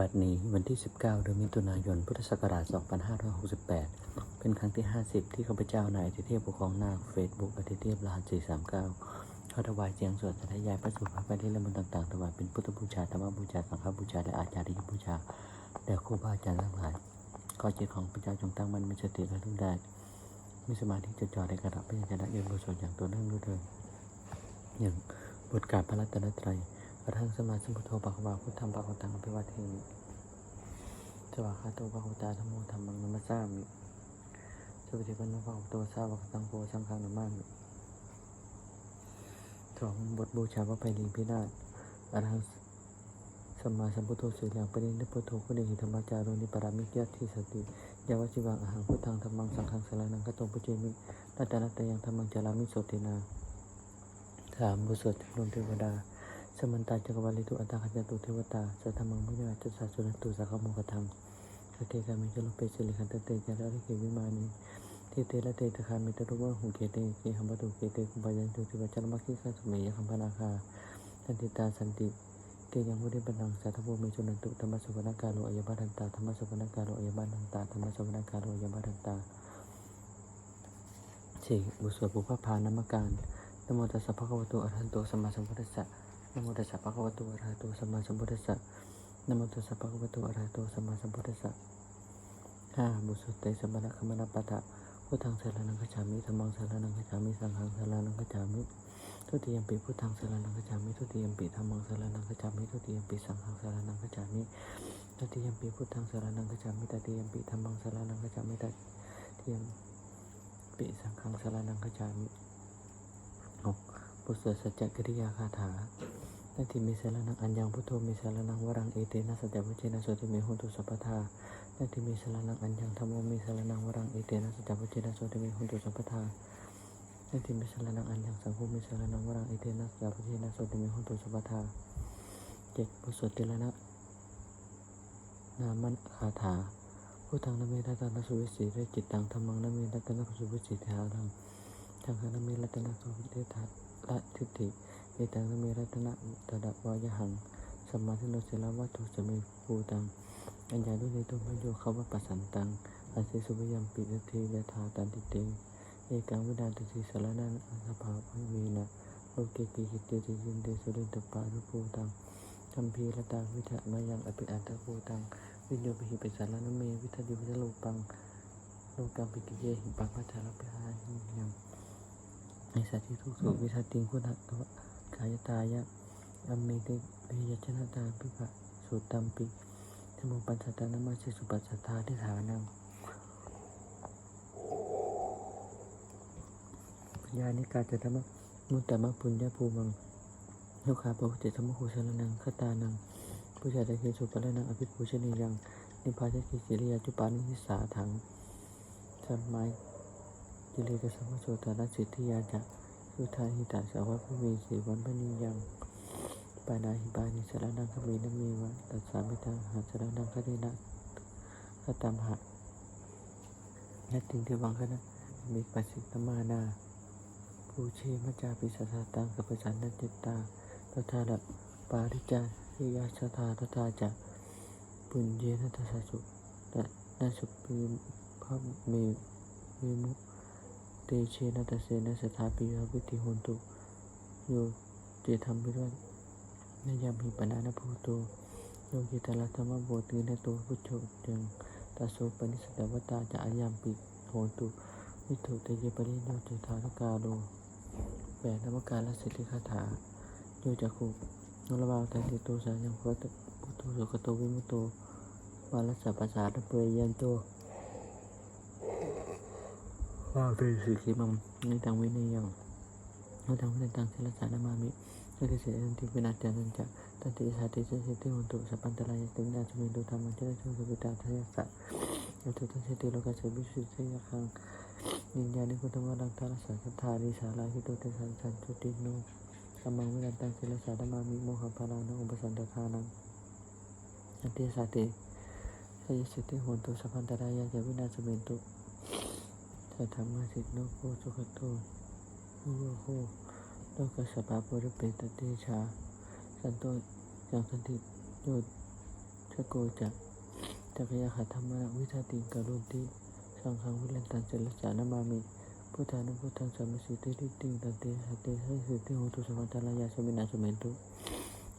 บัดนี้วันที่ 19เดือนมิถุนายน พุทธศักราช 2568 เป็นครั้งที่ 50 ที่ข้าพเจ้านายอธิเทพปกครองนาคเฟซบุ๊กอธิเทพรหัส439ขอถวายเสียงสวดสัทยายพระสุภาพไปที่ละมันต่างๆถวายเป็นพุทธบูชาธรรมบูชา สังฆบูชา และอาจารย์บูชาแด่ครูบาอาจารย์ทั้งหลายขอจิตของพระเจ้าจงตั้งมั่นมีสติและรู้ได้มีสมาธิจดจ่อในกระดับพยัญชนะเรียนบทสวดอย่างตัวเนื่องรู้เดินอย่างบทกาพระรัตนตรัย พระทังสมาสัมพุทโธปะคะวาพุทธังปะคะวตังอภิวาเทมิสวากขาโตปะคะวตาธัมโมธัมมังนัมมสสามิสวัสดิปันโนปะคะวะโตสาวกสังโฆสังฆังนัมมามิสองบทบูชาพระไพลีพินาศอรหังสมมาสัมพุทโธสีลังปรินิพุทโธคุเดหิธรรมจารุนิปรามิยะทิสติยาวชิวังอาหังพุทธังธัมมังสังฆังสรนังกตโตปุจเจมิรัตนัตยังธรรมังจารามิโสตินาสามบุษดลมเทวดา สมันตาจักรวาลิตุอัตตาขจตุเทวตาสัทธมังมุญญาจัสสะสุนตุสักขโมกธรรมสเกกามิจลุเปสิลิขันตเตจาระริเกวิมานิเทเตละเตตะคามิตรุวะหุเกเตเกหัมปตุเกเตคุปายันตุติวัจรมัคคิสัสเมยคัมพนาคาสันติตาสันติเกยังมุทธิปันนังสัทธโพมิจุนันตุธรรมสุวรรณกาโลอยบัตันตาธรรมสุวรรณกาโลอยบัตันตาธรรมสุวรรณกาโลอยบัตันตาสี่บุษบุพพานามการนโมตัสสะภะคะวะโตอะระหะโตสัมมาสัมพุทธัสสะ นโมตัสสะภะคะวะโตอะระหะโตสัมมาสัมพุทธัสสะนโมตัสสะภะคะวะโตอะระหะโตสัมมาสัมพุทธัสสะห้าบุสุเตสัมมานะคัมมนะปะทะพุทธังสารนังคัจามิธัมมังสารนังคัจามิ สังฆังสารนังคัจามิทุติยมปิพุทธังสารนังคัจามิทุติยมปิธัมมังสารนังคัจามิทุติยมปิสังฆังสารนังคัจามิตติยมปิพุทธังสารนังคัจามิตติยมปิธัมมังสารนังคัจามิตติยมปิสังฆังสารนังคัจามิหก บุษสัจจกริยาคาถานาทิมิสารนังอัญญังพุทโธมิสารนังวรังเอเตนะสัจจพุเจนะโสติเมหุตุสัพพทานาทิมิสารนังอัญญังธรรมมมิสารนังวรังเอเตนะสัจจพุเจนะโสติเมหุตุสัพพทานาทิมิสารนังอัญญังสังโฆมิสารนังวรังเอเตนะสัจจพุเจนะโสติเมหุตุสัพพทาเจ็ดบุสติลนะนามันคาถาพุทธังนเมรัตนสุวิสีได้จิตตังธรรมังนเมรัตนสุวิสีเทารังทางคานเมรัตนสุวิเทธา ละทิฏฐิเอตังนเมรัตนะตดะวายหังสมาทิโนเสลวัตถุสเมภูตังอัญญาดุเนตุมโยขาวปัสสันตังอาเสสุวิยัมปิเทยถาตันติเตเอกังวินาตติสารนังอัสภาภเวนะโลเกกิหิตเตจิยินเดสุรินตปารุภูตังคัมภีรตาวิทะมายังอภิอัตตะภูตัง วิญโยปิหิปิสารนเมวิทะดิวิทโลปังโลกัมปิกิเยหิปังพัทธาลปิหาหิยัง ไอสัตติทุกสุวิทัติงคุณะตวะกายตายะอัมเมติเปยชนะตาปิปะสุตัมปิธรรมปัญชตานามาสิสุปัสสทาทิฐานังยานิกาจธรรมะมุตตมะปุญญาภูมังโยคาปะเจธรรมโคชลนังคตานังผู้ชายได้เกสุปะนังอภิปูชนียังนิพพานกิสิริยาจุปานิสาถังสัมมาจิเลกสัมมโสตระสิทธิยาจะสุทาหิตาสาวะพิเวสีวันพนิยังปานาหิปานิสารนังคเมนเมวะตัสสามิตังหาสารนังคเดนะคตามหะนัตติงเทวังคณะมิปัสสิตมานาภูเชมจาปิสัสตังกัปปสันนติตาตถาดะปาริจาหิยาชธาตถาจะปุญเยนัตสัสุและนาสุปีพระเมเมมุ เตเชนะตะเสนะสถาปิยวิติโหนตุโยเจธรรมพิรัตนยามหิปนานะภูโตโยกิตาลธรรมโบตินะโตพุทโธยังตาโสปนิสตวตาจะอายามปิโหนตุวิถุเตเยปริโยเจธารกาโลแปดนมการละสิทธิคาถาโยจักขุนรบาวตันติโตสายังพุทธพุทโธสุขโตวิมุตโตวาลสัพพสาระเปยยันโตว่าเป็นสิกิมังในตังวินัยยังในตังวินัยตังเสลสาระตันติสาติเสสิติหุนตุสัพพันตรายติวิมินตุธรรมังเจริญสุสุตาทยัสสะยตุตันเสติโลกัสสบิสุทธิยนิญญาณิคุต มะลังตาลสัทธาริสาลาหิตุเตสันสันจุติโนสัมมังวินันตังเสลสานามามิโมหะพารานังอุปสันตคานังอันติสาติสยสิติหุนตุ สัพพันตรายจะวินาศมินตุสัทธรรมสิทโนโคสุขโตโยโคโลกัสสปะปุริเปตเตชา สันโตยังสันติโยชโกจะจักยาขัธรรมะวิทาติกาลุนติสังฆังวิลันตันเจรจานามามิพุทธานุพุทธังสมสิทธิติติงตันเตสัตเตสัสิทธิโหตุสมัตตาลายาสมินาสเมนตุ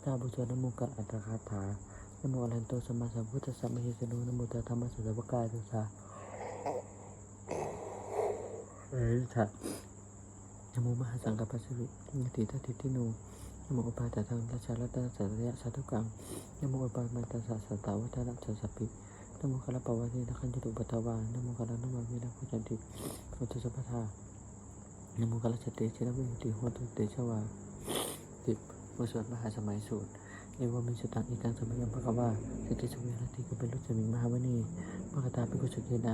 ข้าบูชานโมกัลอัตถคาถานโมอรหันโตสัมมาสัมพุทธัสสะมหิสโนนโมตัธรรมะสัสสะวกายตุสา ริทะนโมมหาสังกัปปสิวิยติทัตติติโนนโมอุปาตทังทัชชาลตาสัตยะสัตุกังนโมอุปามันตัสสะสัตตาวัฏนะจัสปินโมคาลปวะเทนะขันจตุปัตวานโมคาลนวามินะพุจันติโหตุสัพพทานโมคาลสเตเชนะวิติโหตุเตชวาสิบบทสวดมหาสมัยสูตรเอวามิสุตังอีกังสมัยยังพระกวาสิกิสเวรติก็เป็นรุจมิงมหาวณีมกตาปิกุสุเกนะ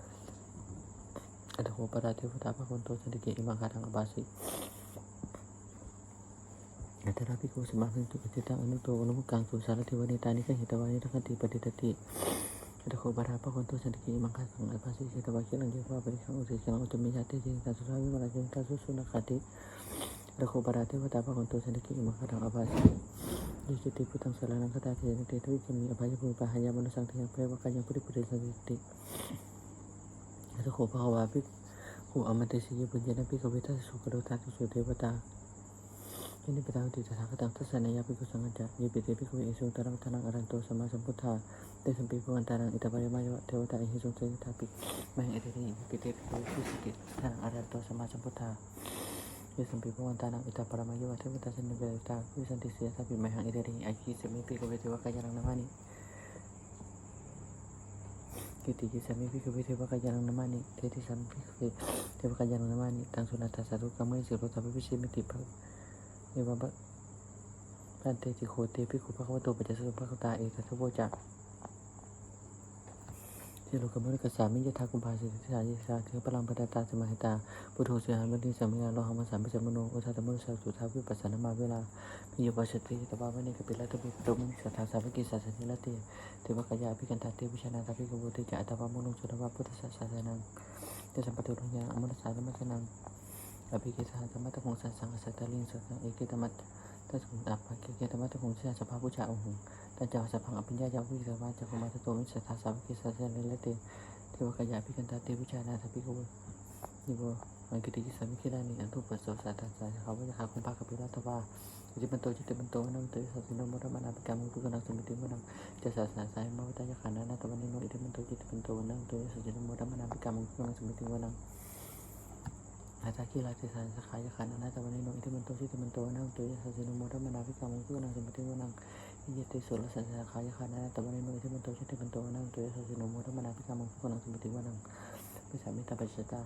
ada kooperatif utama untuk sedikit imam karang basi tetapi ku semakin itu kita anu tu anu susah tu salah wanita ini kan kita wanita kan tiba di tadi ada ku berapa kontu sedikit imam karang basi kita bagi lagi apa bagi kang usia untuk minyati jadi kasus malah melakukan kasus sunak hati ada ku berarti betapa kontu sedikit imam karang basi Justru tipu tang salah nang kata itu itu kami apa yang berubah hanya menusang tiang pewakannya beri beri sedikit นัทโขภาวาภิกขุอมตะสิยปัญญาภิกเวทัสสุกโรทัตุสุเทวตายินิปตังติตถาคตังทัศนียาภิกขุสังกัจจยิปิเติภิกขุเอสุตรังธนังอรันโตสัมมาสัมพุทธาเตสัมปิภูมันตารังอิตาปริมายวะเทวตาอิหิสุเทวาปิมังเอติเตยิปิเติภิกขุสุสิกิธนังอรันโตสัมมาสัมพุทธาเยสัมปิภูมันตารังอิตาปรมายวะเทวตาสันนิเวตาวิสันติเสียตาปิมังอิเตยิอิหิสมิปิกเวเทวกายรังนามานี ติจิสัมมิพิกเวเทวกายานังนามานิเทติสัมพิกเวเทวกายานังนามานิตังสุนัตตาสาธุกรรมิสิโรตัมพิพิชิมิติภะเอวัมปะปันเตติโคเตพิคุภะควโตปัจจัสสุภะคตาเอตัสโวจักเทโลกมรุกสามิยทากุมภาสิทธิสายิสาเทพลังปตตาสมาหิตา ปุถุเสีหานบันทีสัมมิยาโลหะมัสสามิจมโนอุทาตมุสาสุทาวิปัสสนามาเวลา พิโยปัสสติตบาวันเนกปิละตบิตมิสัทธาสาวิกิสัสนิละเตเทวกายาภิกันตาเตวิชนาตาภิกโวเตจะอัตตวามโนสุตวาพุ จิปันโตจิตติปันโตนัมเตสัสิโนมรมนาปกรรมผู้กนักสมิติมุนังจะศาสนาสายมาวิทยขันธ์นาตวันนิโนอิทธิปันโตจิตติปันโตนัมเตสัสิโนมรมนาปกรรมผู้กนักสมิติมุนังอาตาคีลาชสารสขายขันธ์นาตวันนิโนอิทธิปันโตจิตติปันโตนัมเตสัสิโนมรมนาปกรรมผู้กนักสมิติมนังยติสุรสันสขายขันธ์นาตวันนิโนอิทิปันโตจิตติปันโตนัมเตสัสิโนมรมนาปกรรมผู้กนักสมิติมุนังปิสามิตาปัจจตา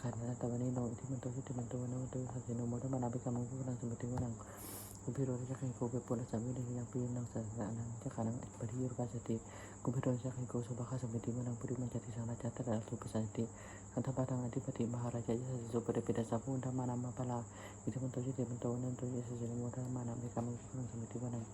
ขันธ์นาตวันนิโนอิทธิปันโตจิตติปันโตนั่เตสัสิโนมรมนาปกรรมผู้กนักสมิติมนัง కుబేరు వచ్చాక ఇంకొక పూల Sameera yang sangat karang beriur kasati Kubedo Raja Kaiko Subaka Sabedi Menamburi menjadi sangat catat dan Subu Sadi Kata Padang Adipati Maharaja Jasa Subu Depida Sabu Unda Mana Mapala Itu Mentuju Debentuan Mentuju Sesuai Muda Mana Mereka Mengikuti Sabedi Menang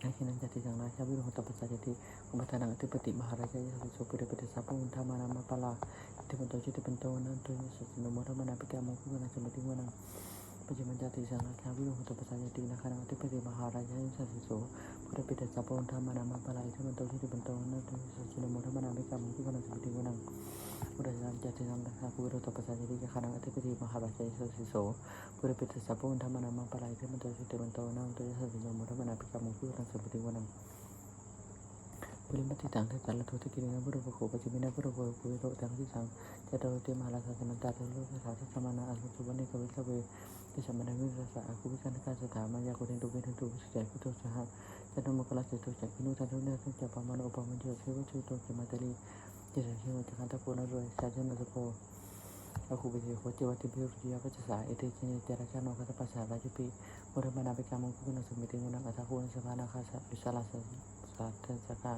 Akhirnya jadi sang raja biru kota besar jati kumpulan nanti pati maharaja yang satu supir daripada sapu entah mana mapala itu bentuk jadi bentuk nanti sesuatu nomor mana pikir mungkin nanti penting mana ปัจจุบันจะติสังฆาวิโรหุตปัสสายตินาคานาติปฏิมหาราชายิสัสสิโสพุทธปิตสัพพนธรรมานามาปะลายที่มันโตที่ติมันโตนันตุสัจจินโมธรรมนามิกรรมที่กันสุติวนังพุทธสังจะติสังฆาวิโรตปัสสายตินาคานาติปฏิมหาราชายิสัสสิโสพุทธปิตสัพพนธรรมานามาปะลายที่มันโตที่ติมันโตนันตุสัจจินโมธรรมนามิกรรมที่กันสุติวนังสบริมัติตังเทตันลทุตกิรินะบุรุษโขปัจจิมินะบุรุษโขปุริโรตังที่สังจะโดติมาลาสนันตาเทโลกสถาสมานาอัลสุวรรณิกวิสเว ดิฉันมาดามิศสาคุพิการการสถามายาโกเทนตุเบนตุวิสใจพุทธสหัสจันทมกราสิตุจักพินุทันทุเนสังจัปามานุปามันเจเชื่อโตเกมาตลีเจริญเชวัจคันตะโพนรวยสาเจนตะโพอาคูเบเสโคติวัติเพรุจิยาปัจสาเอเตชินเจระชาโนกัตปัสสาราจุปีมุรมานาปิกามุคุนัสมิติมุนังอัตถะคุนสภานาคาสะวิสาลาสสัตตสกา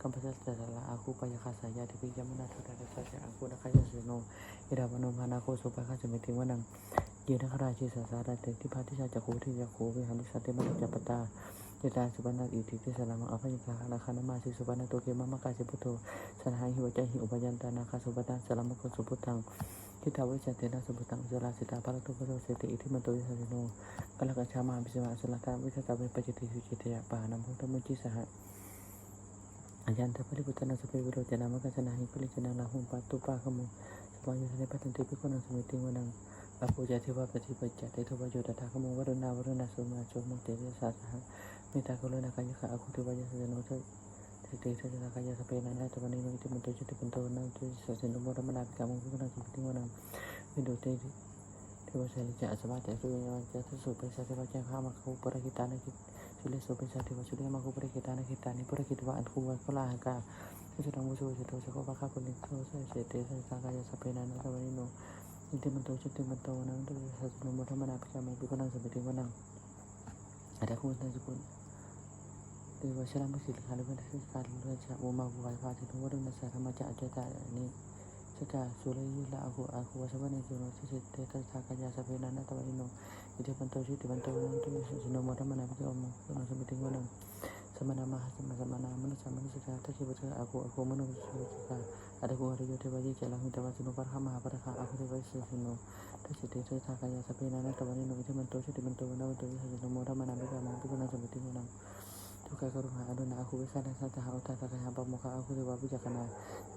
กัมปัสสะสละอาคูปยาคาสายาติปิยมุนาทุระเจชะอาคูนักขยาสโนอิดาปนุภานาโคสุปะคาสมิติมุนัง กีนักราชีสาสาราเตทิพาทิชาจักรูทิจักรูวิหาริสัตติมัตจัปตาเจตาสุบนรณอิทิทิสลามังอภัยกานาคานามาสิสุบันนาตเกมามะกาสิพุทโธสนหายหิวใจหิอุปยันตานาคาสุปตานสลามังคุสุพุทธังทิฏฐาวิจัเตนะสุปตังสุราสิตาภารตุพุะโสเสติอิทิมันโตยิสันโนกัลกัชฉามาภิสมาสุลกาวิคตาเวปจิติสุจิตยาปานัมพุตมุจิสหะอาจารย์ทัพพลิพุทธนาสุภิวโรจนามกัจนาหิพลิจนาลาหุมปัตตุปาขมุสปายุสเนปัตติปิโกนัสมิติวันัง อภูยาเทวปฏิปัจจเตทวโยตถาคโมวรุณาวรุณาสุมาโจมุเตเสสาสหะมิตากคุลนากายะขาอคุติวายะสนโนเทเตเสสาคายะสเปนานาตวนิโนติมันโตจิติปันโตนาจุสสินุโมรมนาปิกามุขุนาสุปติวนามิโดเตเทวชาลิจะอสมาจะสุยาจะสุเปสาเทวจะข้ามาคุปรกิตานะคิชุเลสุเปสาเทวชุเลมาคุปรกิตานะคิตานิปรกิตวะอันคุวะกุลาหกาที่แตังมุสุสุโตสโกปะคาคุลิโตเสเตเสสาคายะสเปนานาตวนิโน อิติมันโตจุติมันโตนะตุสัสนมุธรรมนาพิกามังปิกนังสัมปิติวนังอาจจะคุณท่านจุกุลเดวชรามิสิทธิ์คารุเวนัสการเรืจะาโอมาบุไวพาทิทุวัตุนัสสะธรรมจะอาจจะตานิชกาสุรยุลาอาคุอาคุวชวนิจุโนสิสิเตตัสสะกัญญาสเปนันตะวิโนอิติมันโตจุติมันโตนะตุสัสนมุธรรมนาพิกามังปิกนังสัมปิติวนังสมณะมหาสมณะสมณะมนุษย์สมนุษย์สิกาทัศน์บุตรอาคุอาคุมนุษย์สิกา Adakku hari ke dewa jala lah minta wajinu parhama pada kak aku dewa sesinu Tusi tisu sakaya sapi nana kawani nuki teman tusi di bentuk benda bentuk isa sesinu mura manambi kamang tu kena sebeti munang Tuka karunga aduna aku bisa dan sata hau tata kaya apa muka aku dewa bisa kena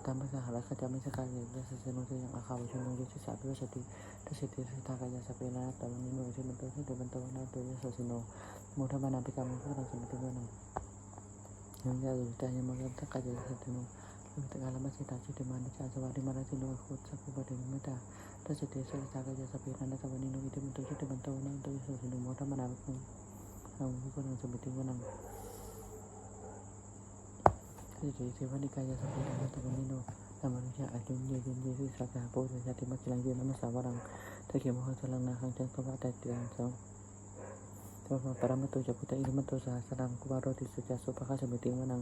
Tambah sahala kajami sekali bisa sesinu tu yang akau sinu jisi sapi wasati Tusi tisu sakaya sapi nana kawani nuki teman tusi di bentuk benda bentuk isa sesinu mura manambi kamang tu kena sebeti munang Yang jauh kita hanya mengatakan kajian sesinu มิตกาลมัสิตาจิตมานิจาสวาริมาราติโลโคตสัพพะเดมิตาตัสเตสุรชาก็จะสัพเพนันตวันิโนอิติมุตุจิติบันโตนันตุยสุสินุโมทัมนาภิคุณนังภิคุณังสมิติวนังตัสเตเสวัานิกายสัพเพนันตวันิโนนามนุชาอาจุนเยยินเยสิสักกาโพธิสัติมัจจิลังเยนัมสาวรังตะเขียมหัสลังนาคังจังตวะแต่ติรังเสาธรรมปรมัตุจักพุทธอิมัตุสาสนังกุบารโรติสุจัสุภะคะสมิติวนัง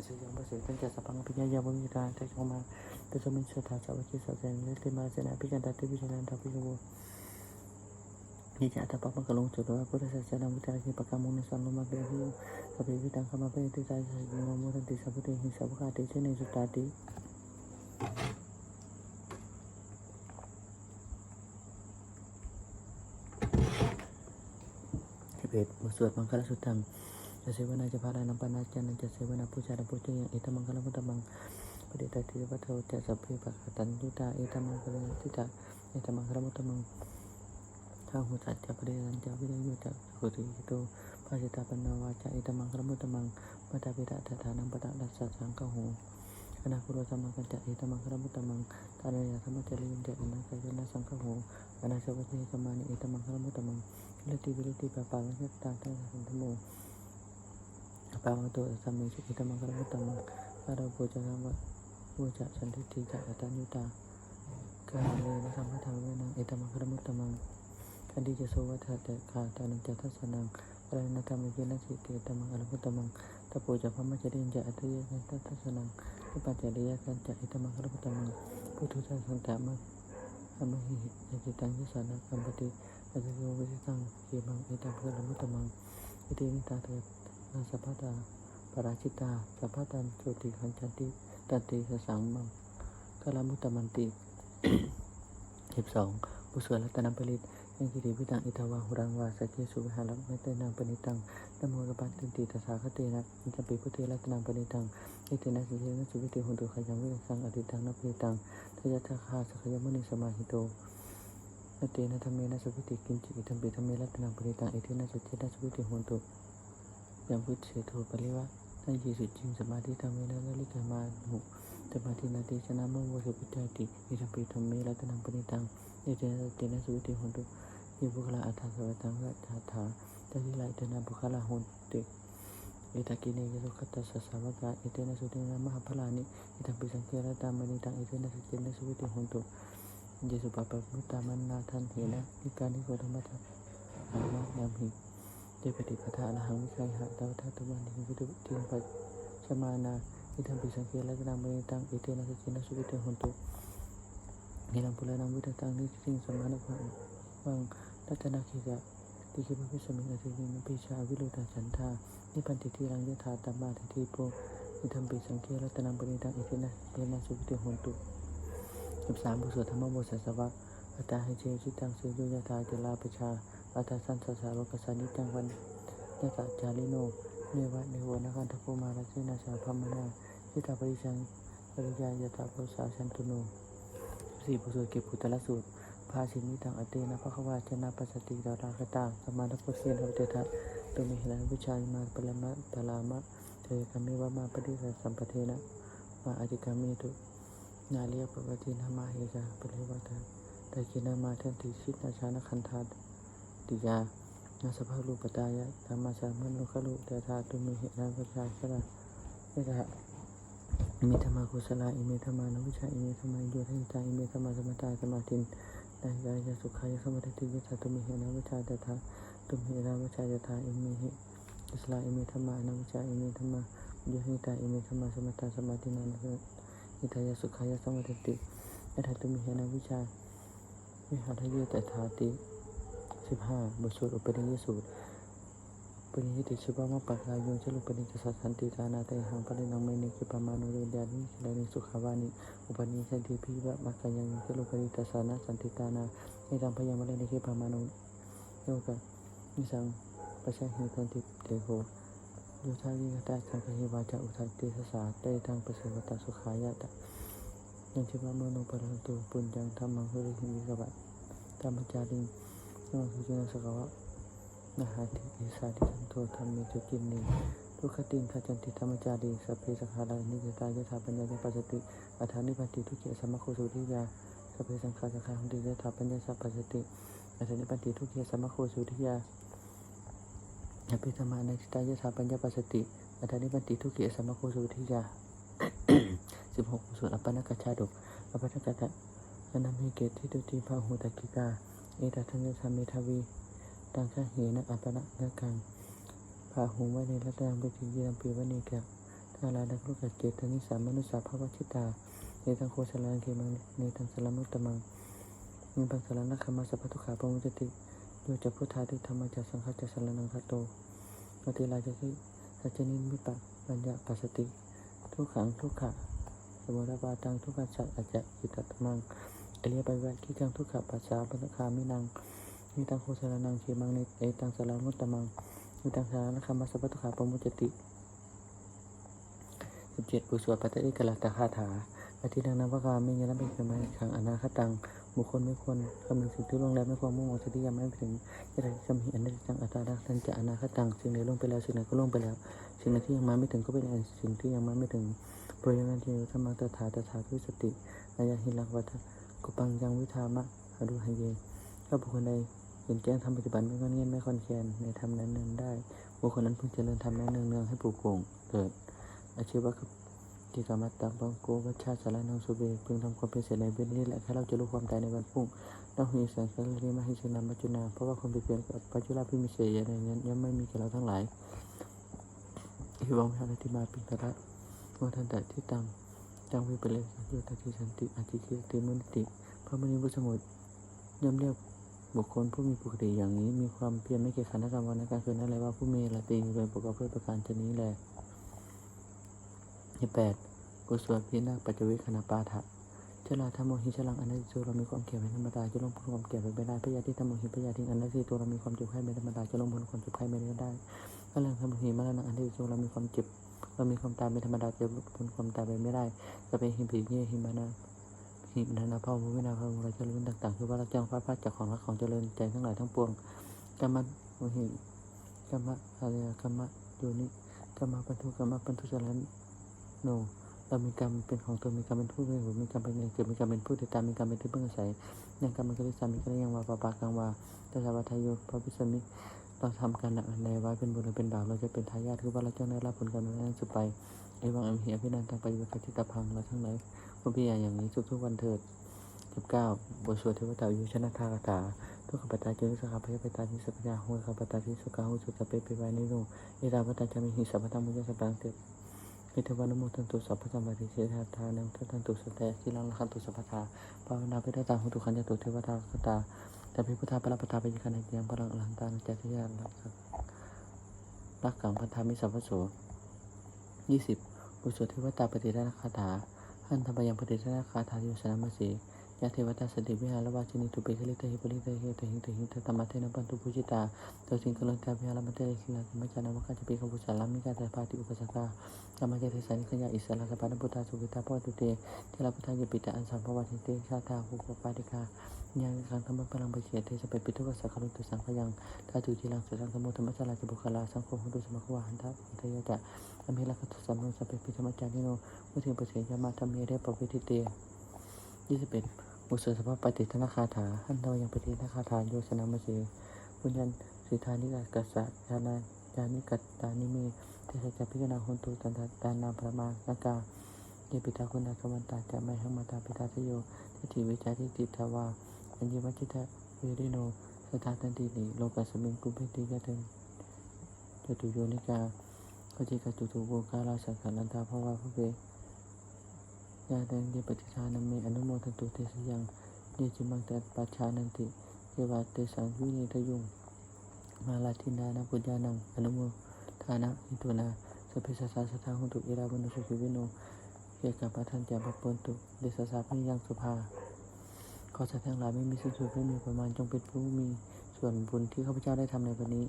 是人不随便介绍帮个毕业业务面谈，这种嘛，这种面试他找个介绍人，那对嘛，现在毕竟他对不起人，他不是我。Jika ada apa-apa kalau jodoh aku rasa jalan kita lagi pakai munas lalu makin hiu tapi kita akan apa itu saya lagi ngomong dan disebut yang hisap kadi sini sudah di Bebet, musuh pangkal sudah Jasewana Javarana Panacana Jasewana Pusara Puja yang itu mengkalang utamang Pedita Tiba Sauda Sabri Bakatan Juta Ita mengkalang Tita Ita mengkalang utamang Kamu saja perilan jawi dan yuda Kuri itu. Pasita penawaca Ita mengkalang utamang Pada pita datanang pada dasar sangkahu Karena kuro sama kerja Ita mengkalang utamang Tanah ya sama jadi Ita anak Karena sangkahu Karena sobatnya ke mana Ita mengkalang utamang Leti-leti bapak Tata temu. ปาวโตสัมมิสุขิตมังคลมุตตมังพระเราบูจาธรรมะบูชาสันทิทิจักตัญญุตากาเลนะธรรมะธรรมะนังเอตมังคลมุตตมังคันดีจะโสวัฏเตขาตานังจะทัศนังอะไรณธรรมเยนะสิเตตมังอรมุตตมังตะปูจะพระมัจเรียนจะอัตยะกันทัศนังทุปัจจริยกันจะอิตมังคลมุตตมังพุทธุสังสังตามังอมหิยจิตังยิสานะงกัมปติอาจโยวิสิตังเยมังเอตังคลมุตตมังอิตินิตาเถ สัพพตาปราชิตาสัพพตันสุติขันจันติตันติสสังมังกลามุตตมันติสิบสองบุสวรัตนปริตยังกิริวิตังอิทาวาหุรังวาสเกสุวิหารักเมตนังปณิตังนโมกบัตตินติตสาคเตนะนิจปิพุทธิรัตนังปณิตังอิเตนะสิเยนะสุวิติหุนตุขยังวิสังอดิตังนปภิตังทยัตถาสขยมุนิสมาหิโตนเตนะธรรมเมนะสุวิติกินจิตธรรมปิธรรมเมรัตนางปณิตังอิเตนะสุเจนะสุวิติหุตุ ยังพุทธเสโทปริวะตั้งยีสุจิงสมาธิธรรมเมนะละลิกามาหุสมาธินาติชนะโมโมสุปิตาติอิทัมปิธรรมเมรัตนังปณิตังเอเตนเตนะสุวิติหุนตุยิบุคลาอัฏฐสวัตังรัตถาตติไลเตนะบุคลาหุนติเอตกิเนยสุขัตตสสาวกาเอเตนะสุเตนะมหาพลานิอิทัมปิสังเกรัตามณิตังเอเตนะสุเตนะสุวิติหุนตุเยสุปปะมุตตามันนาทันเหนะนิการนิโกธรรมะทัอมานามิ เดปฏิปทาละหังวิสัยหะตาวธาตุมานหิวิตุทินปัสมานาอิทัมปิสังเกลักนังเมตังอิเตนะสกินะสุวิเตหุนตุนิรัมปุระนังวิตตังนิสิงสมานะภังวังรัตนาคิกะติคิพพิสมิงอธิวินปิชาวิโรตาฉันทานิพันติทีรังยถาตัมมาทิทิโปอิทัมปิสังเกลักนังเมตังอิเตนะกินะสุวิเตหุนตุสิบสามบุษธรรมบุษสวักอัตตาให้เชชิตังเสียงโยยถาเจลาปิชา อัตาสันสสารกสานิจังวันยตาจาริโน เนวะเนวนะกันทโกมาราเจนะสาพมนายิตาปริชังปริยายตาโพสาชันตุโนสี่ปุสุเก็บพุทธละสูตรภาชินิตังอเตนะภควาชนะปัสสติดาราคตาสมาธิพุทเสนะเตถะตุมิหิรันวิชามาปรมะตลามะเทกามิวะมาปฏิสัสัมปเทนะมาอธิกามิตุนาเลียปปตินามาเฮจาปริวัตาตะกินามาเทนติชิตนาชานะคันธา ติยานาสภาพรูปตายะธรรมสาติมนุขลุเตถาตุมิหินาวิชาสระเตถะอิเมธรรมากุศลาอิเมธรรมานวิชาอิเมธรรมาโยธิตาอิเมธรรมาสมตาสมาธินนายายสุขายสมัติยะถาตุมิหินาวิชาเตถาตุมิหินาวิชาเตถาอิเมหิกุศลาอิเมธรรมานาวิชาอิเมธรรมาโยธิตาอิเมธรรมาสมตาสมาธินันนิทายสุขายสมัติติยะถาตุมิหินาวิชาวิหารเยเตถาติ สิบห้าบทสวดอุปนิยสูตรปนิยติชิบะมะปะกายโยชลุปนิจสัสสันติจานาเตหังปรินังเมนิกิปามานุเรเดียนิสิลานิสุขาวานิอุปนิสันติพิบะมะกายังชลุปนิตัสสานะสันติตานาในตังพยังมะเลนิกิปามานุโยกะนิสังปัชชะหิตันติเตโกโยธาวิกตาสังคหิวาจาอุทัยติสสาเตตังปะเสวตาสุขายะตะยังชิบะโมโนปะรันตุปุญญังธรรมังหุริหิมิกะบะธรรมจาริง นอกจากนั้นสกาวะนาหาติอิสาติสันโทธรรมิจุกินนีทุกขติงขจันติธรรมจารีสัพเพสังขารานิจตายะถาปัญญาปัสสติอัฏฐานิพันติทุกเกสมมโคสุทิยาสัพเพสังขารสังขารหุติยะถาปัญญาสัพปัสสติอัฏฐานิพันติทุกเกสมมโคสุทิยาสัพเพธรรมานัจิตายะถาปัญญาปัสสติอัฏฐานิพันติทุกเกสมมโคสุทิยาสิบหกส่วนอปปนกัจชาดกอปปนกัจจะอนามิเกตทิตุติภาหุตะกิกา เอตัทัญญสามิทวีตังคเหนะอัปนะนะกังพาหุวะเนรัตนังปฏิยิรัมปีวะเนกะทาราดักลุกเจตนิสามนุสาภาวชิตาเนตังโคสลังเกมังเนตังสลามุตตมังเนปังสลานัคขมาสัพพทุขาปมุจติโยจะพุทธาทิธรรมจัสสังฆจัสสลานังคาโตปฏิลาจติสัจนิมิปะปัญญาปัสสติ ทุกขังทุกขะสมุทปาตังทุกขสัจอาจจะอิตตมัง อเริยไปแวะที่จังทุกขปัสสาปัสคามินังนิตังโคสารนังเขมังในเอตังสารามุตตมังนิตังสารนัคามัสสะปทุขาปมุจติสิบเจ็ดบุสวดปัตติกลาตาคาถาอธินังนวกาไม่ยนับเป็นกรรมขังอนาคตังบุคคลไม่ควรคำนึงสิ่งที่ล่วงแล้วไม่ควรมุ่งหวังสิ่งที่ยังไม่ถึงยะไรสมิอันใดจังอัตตาดักทันจะอนาคตังสิ่งใดล่วงไปแล้วสิ่งไหนก็ล่วงไปแล้วสิ่งไหนที่ยังมาไม่ถึงก็เป็นสิ่งที่ยังมาไม่ถึงเพรานันที่ธรรมะตถาตถาทุสติอายะหิลังวัฏ กุปังยังวิธามะหาดูหายเยถ้าบุคคลใดเห็นแจ้งทำปฏิบัติไม่งอนเงียไม่คอนแคนในธรรมนั้นเนืองได้ บุคคลนั้นพึงเจริญธรรมนั้นเนืองเนืองให้ปลูกโก่งเกิด อาชีวะกับกิกรรมตตังบังโกวัชชาสารนังสุเบพึงทำความเป็นเสร็จในเวทนี้แหละแค่เราจะรู้ความตายในวันพรุ่งเราหีสังสารเรียมาให้ชนะมัจจุนา เพราะว่าคนเปลี่ยนกับปัจจุบันพิมิเศษอย่างนั้นย่อมไม่มีแก่เราทั้งหลายที่วังพระธิมาปิงกระวัทันแต่ที่ตัง จังวิปเลยโยตติสันติอธิคิติมุนติพระมณีบุสมุทย่อมเรียกบุคคลผู้มีปกติอย่างนี้ มีความเพียรไม่เกียจขันธ์กรรมวันในการคืนนั่นเลยว่าผู้มีละตีเป็นประกอบด้วยประการชนี้แลที่แปดกุศลพินาปัจจวิคณปาฐะชลาธรรมโมหิชลังอนันติโสเรามีความแก่เป็นธรรมดาจะลงพ้นความแก่ไปไม่ได้พยาธิธรรมโมหิพยาธิอนันติตัวเรามีความเจ็บไข้เป็นธรรมดาจะลงพ้นความเจ็บไข้ไม่ได้พลังธรรมโมหิมรณะอนันติโสเรามีความเจ็บ เรามีความตายเป็นธรรมดาจะลงพ้นความตายไปไม่ได้ จะเป็นหิมผีเยหิมานาหิมนานาภาววินาภาวเราจะเลื่อนต่างๆคือว่าเราจ้างฟ้าพาจากของรักของเจริญใจทั้งหลายทั้งปวงกรรมะโมหิกรรมะอะไรกรรมะโยนิกรรมะปันทุกรรมะปันทุจรันโนเรามีกรรมเป็นของตนมีกรรมเป็นผู้เป็นหัวมีกรรมเป็นเองเกิดมีกรรมเป็นผู้ติดตามมีกรรมเป็นที่พึ่งอาศัยยังกรรมเป็นกิริสามีก็ยังวาปาปากังวาตถาวัทโยพระพิสมิ เราทำการในไว้เป็นบุญหรือเป็นบาปเราจะเป็นทายาทคือว่าเราจะได้รับผลกรรมนั้นสุดไปเอวังอมเหอภินันทางปฏิบัติทิตาพังเราทั้งหลายผู้พิยาอย่างนี้ทุกๆวันเถิดสิบเก้าบทสวดเทวตายุชนะทากถาทุกขปตาจุสขพยปตาทิสัพยาหุขปตาทิสุขาหุสุตเปเปวานิโนเอตาปตาจามิหิสัพพะธรรมุจสัพังเตเอตวันโมทันตุสัพพะสัมปติเสธาทานังทันตุสเตสิลังคันตุสัพพทาภาวนาพิทาตังหุตุขันจตุเทวตาคตา แต่พิพุทธาปรปตาเปิคันเตียงพลังอลังตาจัตติยาลักรักกังพันธามิสัพพโสยี่สิบบุษเทวตาปฏิทานคาถาหันธรรมยังปฏิทานคาถาโยสนามาสียะเทวตาสติวิหารวาจินิตุเปกิลิตหิปริเตหิเตหิเตหิเตตมเทนปันตุภูจิตาตัวสิงคลังตาวิหารมะเตหิคิลาธรรมจานามะคาจะเปกบุษาลามิกาต่ปาติอุปสกาธรรมเจติสันิขยาอิสระสปานพุทธาสุขิตาพวัตุเตเทระพุทธายปิตาอันสัมภวัติเตชาตาภูปปาติกา ญาณสังธรรมพลังปเชียเทจะไปปิทุกสักขลุตุสังขยังทาตุจิลังสุสังธรรมธรรมจาราจิบุคลาสังโฆหุตุสมะขวาหันทะอิทยจะอเมลักตุสัมโนสัพเพปิธรรมจานิโนมุทิปเสยมาธรรมเมเรปวิทิเตยี่สิบเอ็ดมุสสภาปฏิธนาคาถาหันเรายังปฏิธนาคาถาโยสนามเสบุญยันสิทานิกัสสะญาณญานิกัตตานิเมเทศจะพิจารณาคนตุตันตานาพระมานากาเยปิตาคุณากมันตาจะไม่หังมาตาปิตาทโยทิฏฐิวิจาทิติทวา อัญญมัจจิตะเวริโนสถาตันตินิโลกัสมิงกุมเพติยะเตนจตุโยนิกาขจิกตุตุโกกาลาสังขานันตาภวาภเวยาเดนเยปฏิทานัมเมอนุโมทันตุเทสยังเยจิมังแต่ปัจฉานันติเยวาเตสังวิเนทยุงมาลาทินานาปุญญานังอนุโมฐานะอิตุนาสเพสสาสทาหุตุอิราบุนุสุขิวิโนเอกกับพัทันจาปปนตุเดสสาพิยังสุภา อสัตว์ทั้งหลายไม่มีสิ้นสุดไม่มีประมาณจงเป็นผู้มีส่วนบุญที่ข้าพเจ้าได้ทำในวันนี้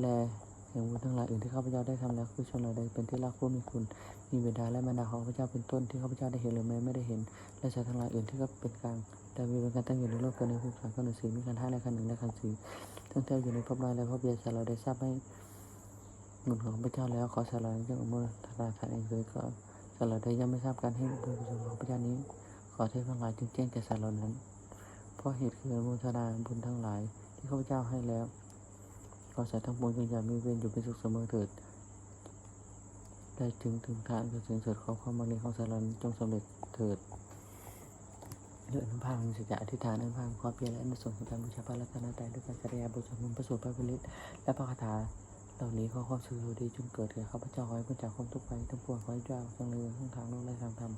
และแห่งบุญทั้งหลายอื่นที่ข้าพเจ้าได้ทำแล้วคือชนเหล่าใดเป็นที่รักผู้มีคุณ มีเวดาและบรรดาของข้าพเจ้าเป็นต้นที่ข้าพเจ้าได้เห็นหรือไม่ไม่ได้เห็น และสัตว์ทั้งหลายอื่นที่ก็เป็นกลางแต่มีเป็นการตั้งอยู่ในโลกกันในภูมิฐานกันหนึ่งสีมีการท่าและกันหนึ่งและกันสีตั้งแต่อยู่ในภพน้อยและภพเบียดสัตว์เราได้ทราบให้บุญของพระเจ้าแล้วขอสารยังอมรธนาทานเองเลยก็สารได้ยังไม่ทราบการให้บุญกุศลของพระเจ้านี้ ขอเทพทั้งหลายจึงแจ้งแก่สารเหล่านั้น เพราะเหตุคืออนุโมทนาบุญทั้งหลายที่ข้าพเจ้าให้แล้วขอสายทั้งปวงจงอย่ามีเวรอยู่เป็นสุขเสมอเถิด ได้ถึงถึงทานคือถึงเสด็จของความมังนีของสารนั้นจงสำเร็จเถิดเรื่องอนุภาพมิสิจะอธิษฐานอนุภาพความเพียรและอนุสงส์ของการบูชาพระรัตนตรัยด้วยการแสดงบทสวดมนประสูติพระผลิตและพระคาถาเหล่านี้ขอความสุขดีจงเกิดแก่ข้าพเจ้าขอให้พ้นจากความทุกข์ภัยทั้งปวงขอให้เจ้าทั้งเรือทั้งทางโลกและทางธรรม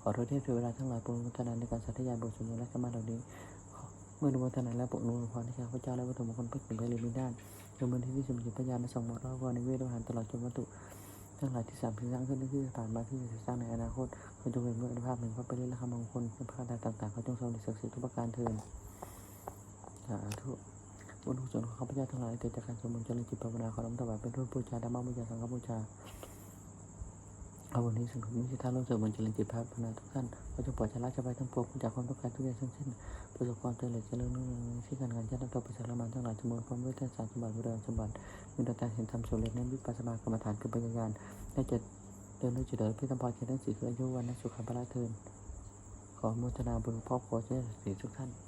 ขอโทษเทพเทวดาทั้งหลายปรดอนุโมทนาในการสัตยายบทสวดมนและธรรมเหล่านี้ เมื่ออนุโมทนาและปรดอนุโมทนาให้ข้าพเจ้าและวัตถุมงคลเพื่อถึงไปเลยมีด้านจงเป็นที่ที่สมจิตพยานและส่งมารอบวในเวทวิหารตลอดจนวัตถุทั้งหลายที่สามที่สร้างขึ้นที่ผ่านมาที่จะสร้างในอนาคตขอจงเป็นเมื่ออนุภาพหนึ่งพระปริและคำมงคลและพระคาถาต่างๆขอจงทรงศักดิ์สิทธิ์ทุกประการเทินสาธุบุญกุศลของข้าพเจ้าทั้งหลายเกิดจากการสวดมนต์เจริญจิตภาวนาขอน้อมถวายเป็นทูตบูชาธรรมบูชาสังฆบูชา เอาวันนี้สังคมนี้ที่ท่านร่วมสวดมนต์เจริญจิตภาวนาทุกท่านก็จะปล่อยชะละจะไปทั้งปวงจากความต้องการทุกอย่างทั้งสิ้นประสบความสำเร็จเจริญรุ่งเรืองที่การงานชาติต่อไปสารมันทั้งหลายจำนวนความเวทสารสมบัติวิเรงสมบัติมีดวงตาเห็นธรรมสำเร็จในวิปัสสนากรรมฐานคือปัญญาณได้เจะเดินด้วยจุดเดินพิธามพรเจริญสีคืออายุวันและสุขภาพละเทินขอโมทนาบุญพ่อขอเจ้าสีทุกท่าน